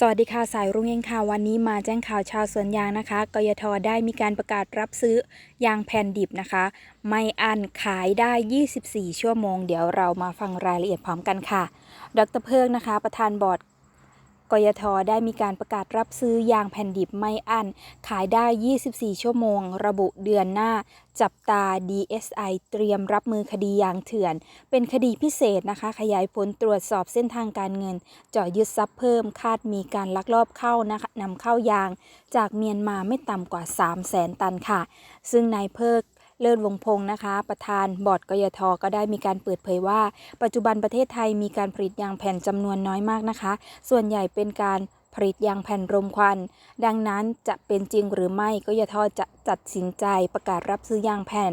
สวัสดีค่ะสายรุ่งเองค่ะวันนี้มาแจ้งข่าวชาวสวนยางนะคะ กยทได้มีการประกาศรับซื้อยางแผ่นดิบนะคะ ไม่อันขายได้ 24 ชั่วโมง เดี๋ยวเรามาฟังรายละเอียดพร้อมกันค่ะ ดรเพิกนะคะ ประธานบอร์ด กยทได้มีการประกาศรับซื้อยางแผ่นดิบไม่อั้น ขายได้ 24 ชั่วโมง ระบุเดือนหน้า จับตา DSI เตรียมรับมือคดียางเถื่อน เป็นคดีพิเศษนะคะ ขยายผลตรวจสอบเส้นทางการเงินเจาะยึดทรัพย์เพิ่มคาดมีการลักลอบเข้านะคะนำเข้ายาง จากเมียนมาไม่ต่ำกว่า 3 0 0แสนตันค่ะ ซึ่งนายเพิก เลิศวงพงศ์นะคะ ประธานบอร์ดกยทก็ได้มีการเปิดเผยว่า ปัจจุบันประเทศไทยมีการผลิตยางแผ่นจำนวนน้อยมากนะคะ ส่วนใหญ่เป็นการผลิตยางแผ่นรมควัน ดังนั้นจะเป็นจริงหรือไม่กยทจะจัดสินใจประกาศรับซื้อยางแผ่น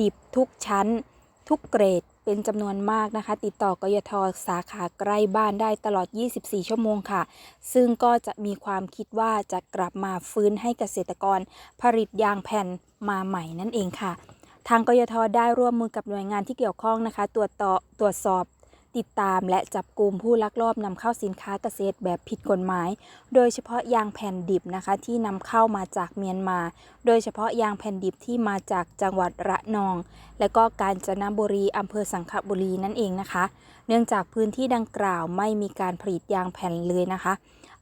ดิบทุกชั้น ทุกเกรด เป็นจำนวนมากนะคะ ติดต่อกยทสาขาใกล้บ้านได้ตลอด 24 ชั่วโมงค่ะ ซึ่งก็จะมีความคิดว่าจะกลับมาฟื้นให้เกษตรกร ผลิตยางแผ่นมาใหม่นั่นเองค่ะ ทางกยทได้ร่วมมือกับหน่วยงานที่เกี่ยวข้องนะคะ ตรวจต่อตรวจสอบ ติดตามและจับกลุ่มผู้ลักลอบนำเข้าสินค้าเกษตรแบบผิดกฎหมาย โดยเฉพาะยางแผ่นดิบนะคะที่นำเข้ามาจากเมียนมา โดยเฉพาะยางแผ่นดิบที่มาจากจังหวัดระนอง และก็กาญจนบุรีอำเภอสังขบุรีนั่นเองนะคะ เนื่องจากพื้นที่ดังกล่าวไม่มีการผลิตยางแผ่นเลยนะคะ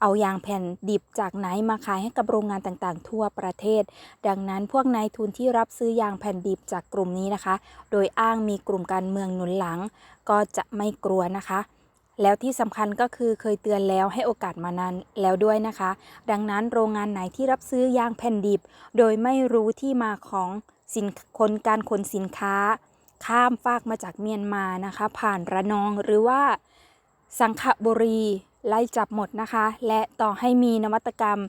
เอายางแผ่นดิบจากไหนมาขายให้กับโรงงานต่างๆ ทั่วประเทศ ดังนั้นพวกนายทุนที่รับซื้อยางแผ่นดิบจากกลุ่มนี้นะคะ โดยอ้างมีกลุ่มการเมืองหนุนหลัง ก็จะไม่กลัวนะคะแล้วที่สำคัญก็คือเคยเตือนแล้วให้โอกาสมานานแล้วด้วยนะคะ ดังนั้นโรงงานไหนที่รับซื้อยางแผ่นดิบ โดยไม่รู้ที่มาของสินคนการขนสินค้า ข้ามฟากมาจากเมียนมานะคะ ผ่านระนองหรือว่าสังขบุรี ไล่จับหมดนะคะ และต่อให้มีนวัตกรรม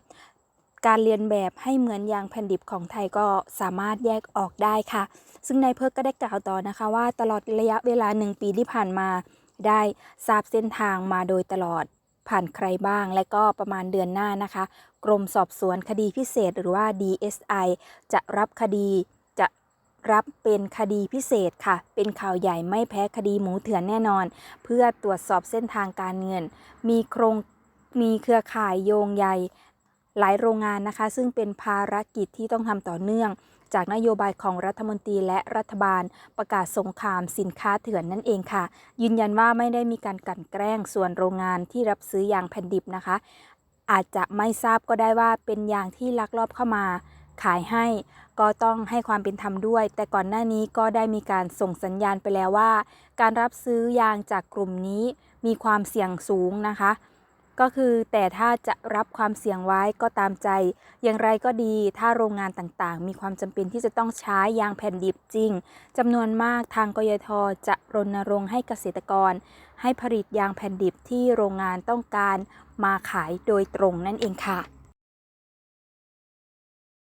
การเรียนแบบให้เหมือนยางแผ่นดิบของไทยก็สามารถแยกออกได้ค่ะ ซึ่งนายเพิกก็ได้กล่าวต่อนะคะว่าตลอดระยะเวลาหนึ่งปีที่ผ่านมาได้ทราบเส้นทางมาโดยตลอดผ่านใครบ้าง และก็ประมาณเดือนหน้านะคะ กรมสอบสวนคดีพิเศษหรือว่า DSI จะรับคดี รับเป็นคดีพิเศษค่ะ เป็นข่าวใหญ่ไม่แพ้คดีหมูเถื่อนแน่นอน เพื่อตรวจสอบเส้นทางการเงิน มีโครงมีเครือข่ายโยงใยหลายโรงงานนะคะ ซึ่งเป็นภารกิจที่ต้องทำต่อเนื่อง จากนโยบายของรัฐมนตรีและรัฐบาลประกาศสงครามสินค้าเถื่อนนั่นเองค่ะ ยืนยันว่าไม่ได้มีการกลั่นแกล้งส่วนโรงงานที่รับซื้อยางแผ่นดิบนะคะ อาจจะไม่ทราบก็ได้ว่าเป็นยางที่ลักลอบเข้ามา ขายให้ ก็ต้องให้ความเป็นธรรมด้วย แต่ก่อนหน้านี้ก็ได้มีการส่งสัญญาณไปแล้วว่า การรับซื้อยางจากกลุ่มนี้มีความเสี่ยงสูงนะคะ ก็คือแต่ถ้าจะรับความเสี่ยงไว้ก็ตามใจ อย่างไรก็ดีถ้าโรงงานต่างๆ มีความจำเป็นที่จะต้องใช้ยางแผ่นดิบจริงจำนวนมากทางกยทจะรณรงค์ให้เกษตรกร ให้ผลิตยางแผ่นดิบที่โรงงานต้องการมาขายโดยตรงนั่นเองค่ะ